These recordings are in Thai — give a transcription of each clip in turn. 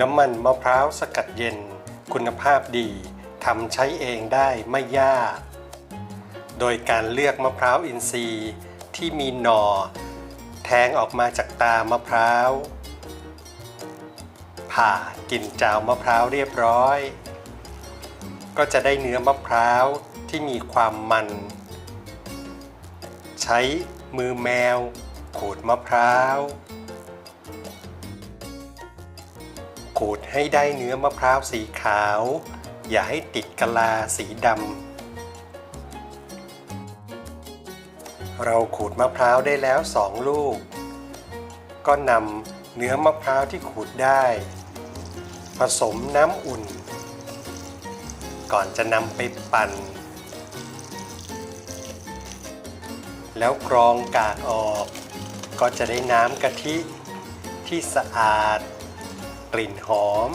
น้ำมันมะพร้าวสกัดเย็น คุณภาพดีทำใช้เองได้ไม่ยาก โดยการเลือกมะพร้าวอินทรีย์ที่มีหน่อ แทงออกมาจากตามะพร้าว ผ่ากินจาวมะพร้าวเรียบร้อย ก็จะได้เนื้อมะพร้าวที่มีความมัน ใช้มือแมวขูดมะพร้าว ขูดให้ได้เนื้อมะพร้าวสีขาว อย่าให้ติดกะลาสีดำ เราขูดมะพร้าวได้แล้วสองลูก ก็นำเนื้อมะพร้าวที่ขูดได้ ผสมน้ำอุ่น ก่อนจะนำไปปั่น แล้วกรองกากออก ก็จะได้น้ำกะทิที่สะอาด กลิ่นหอม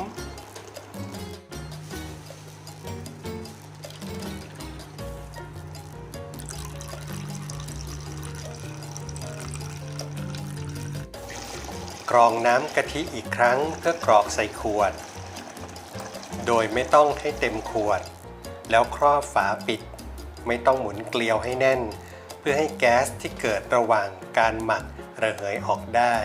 กรองน้ำกะทิอีกครั้งเพื่อกรอกใส่ขวด โดยไม่ต้องให้เต็มขวด แล้วครอบฝาปิด ไม่ต้องหมุนเกลียวให้แน่น เพื่อให้แก๊สที่เกิดระหว่างการหมักระเหยออกได้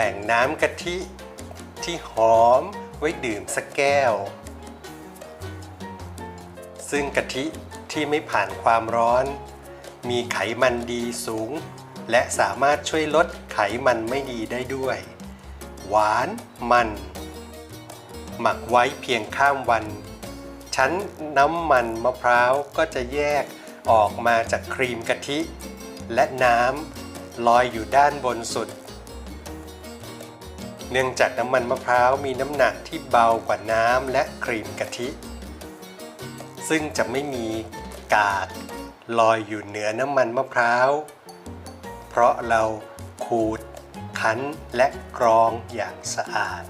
แบ่งน้ำกะทิที่หอมไว้ดื่มสักแก้ว ซึ่งกะทิที่ไม่ผ่านความร้อน มีไขมันดีสูง และสามารถช่วยลดไขมันไม่ดีได้ด้วย หวานมัน หมักไว้เพียงข้ามวัน ชั้นน้ำมันมะพร้าวก็จะแยกออกมาจากครีมกะทิ และน้ำลอยอยู่ด้านบนสุด เนื่องจากน้ำมันมะพร้าวมีน้ำหนักที่เบากว่าน้ำและครีมกะทิ ซึ่งจะไม่มีกากลอยอยู่เหนือน้ำมันมะพร้าว เพราะเราขูดคั้นและกรองอย่างสะอาด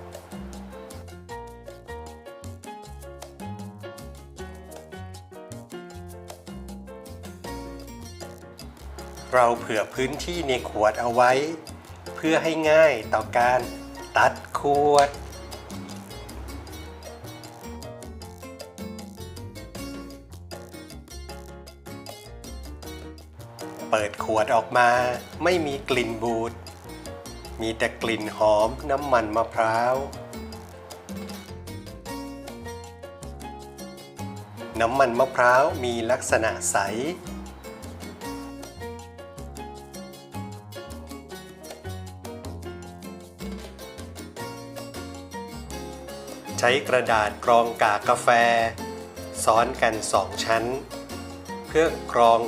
เราเผื่อพื้นที่ในขวดเอาไว้ เพื่อให้ง่ายต่อการ ตัดขวด เปิดขวดออกมาไม่มีกลิ่นบูด มีแต่กลิ่นหอมน้ำมันมะพร้าว น้ำมันมะพร้าวมีลักษณะใส ใช้กระดาษกรองกากกาแฟ ซ้อนกันสองชั้น เพื่อกรอง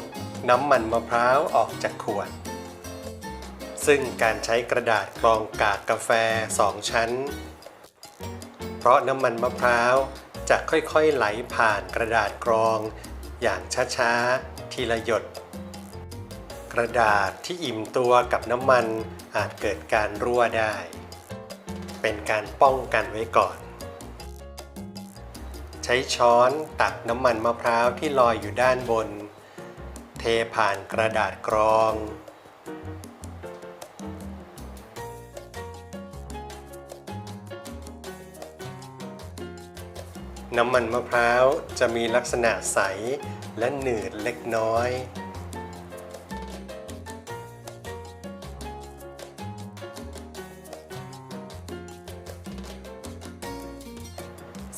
น้ำมันมะพร้าวออกจากขวด ซึ่งการใช้กระดาษกรองกากกาแฟสองชั้น เพราะน้ำมันมะพร้าวจะค่อยๆไหลผ่านกระดาษกรอง อย่างช้าๆ ทีละหยด กระดาษที่อิ่มตัวกับน้ำมันอาจเกิดการรั่วได้ เป็นการป้องกันไว้ก่อน ช้ช้อนตักน้ำมันมะพร้าวที่ลอยอยู่ด้านบน เทผ่านกระดาษกรอง น้ำมันมะพร้าวจะมีลักษณะใสและหนืดเล็กน้อย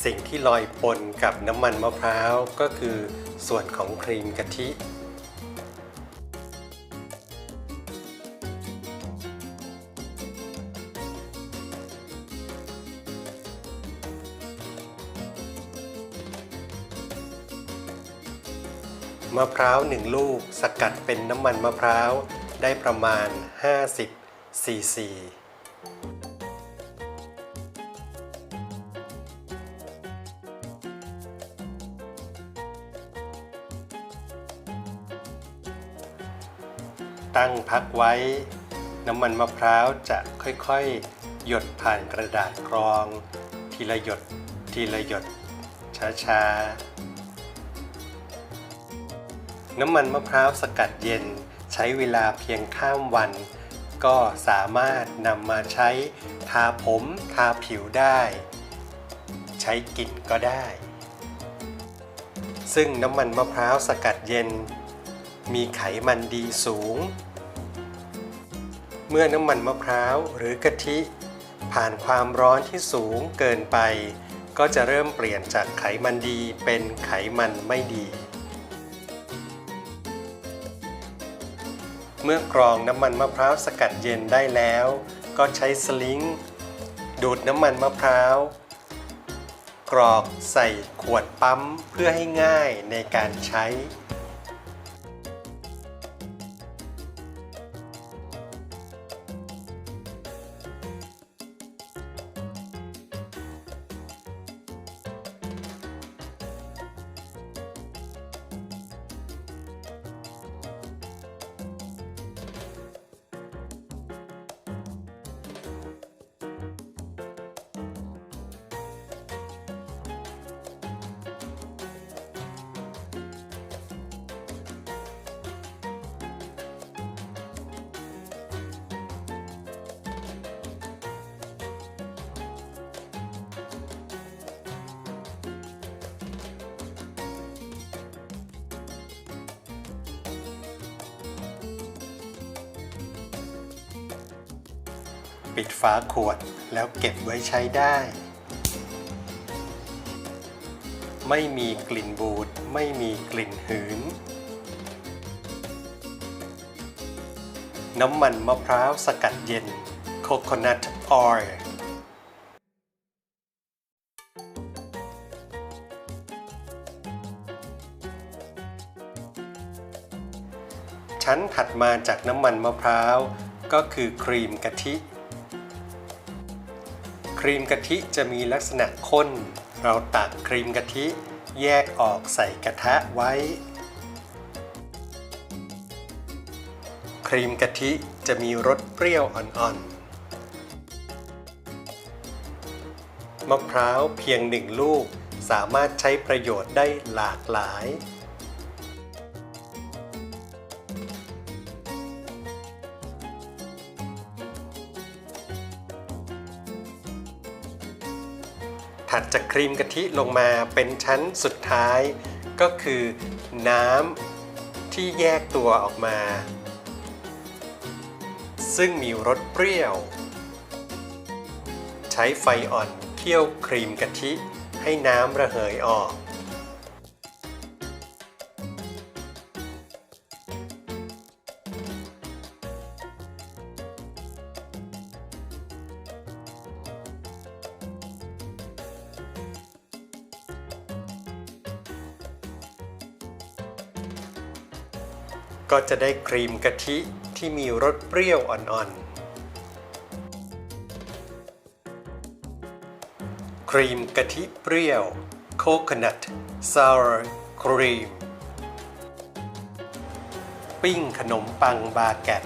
สิ่งที่ลอยปนกับน้ำมันมะพร้าวก็คือส่วนของครีมกะทิมะพร้าวหนึ่งลูกสกัดเป็นน้ำมันมะพร้าวได้ประมาณ 50 ซีซี ตั้งพักไว้ น้ำมันมะพร้าวจะค่อยๆ หยดผ่านกระดาษกรอง ทีละหยด ทีละหยด ช้าๆ น้ำมันมะพร้าวสกัดเย็นใช้เวลาเพียงข้ามวัน ก็สามารถนำมาใช้ทาผมทาผิวได้ ใช้กลิ่นก็ได้ ซึ่งน้ำมันมะพร้าวสกัดเย็น มีไขมันดีสูง เมื่อน้ำมันมะพร้าวหรือกะทิ ผ่านความร้อนที่สูงเกินไป ก็จะเริ่มเปลี่ยนจากไขมันดีเป็นไขมันไม่ดี เมื่อกรองน้ำมันมะพร้าวสกัดเย็นได้แล้ว ก็ใช้สลิงดูดน้ำมันมะพร้าวกรอกใส่ขวดปั๊มเพื่อให้ง่ายในการใช้ ปิดฝาขวดแล้วเก็บไว้ใช้ได้ ไม่มีกลิ่นบูด ไม่มีกลิ่นหืน น้ำมันมะพร้าวสกัดเย็น Coconut Oil ชั้นถัดมาจากน้ำมันมะพร้าว ก็คือครีมกะทิ ครีมกะทิจะมีลักษณะข้น เราตักครีมกะทิแยกออกใส่กระทะไว้ ครีมกะทิจะมีรสเปรี้ยวอ่อนๆ มะพร้าวเพียงหนึ่งลูกสามารถใช้ประโยชน์ได้หลากหลาย ถัดจากครีมกะทิลงมาเป็นชั้นสุดท้าย ก็คือน้ำที่แยกตัวออกมา ซึ่งมีรสเปรี้ยว ใช้ไฟอ่อนเคี่ยวครีมกะทิให้น้ำระเหยออก ก็จะได้ครีมกะทิที่มีรสเปรี้ยวอ่อนๆ ครีมกะทิเปรี้ยว Coconut Sour Cream ปิ้งขนมปังบาแกต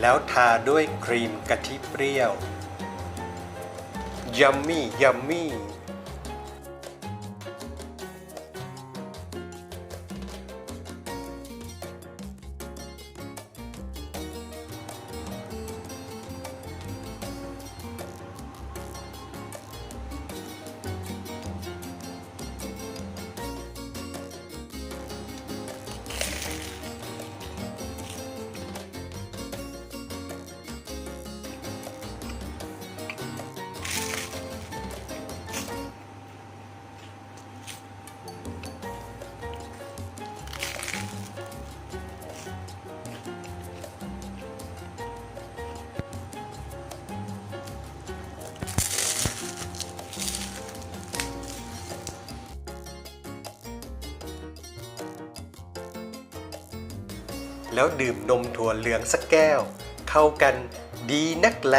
แล้วทาด้วยครีมกะทิเปรี้ยวยัม แล้วดื่มนมถั่วเหลืองสักแก้ว เข้ากันดีนักแล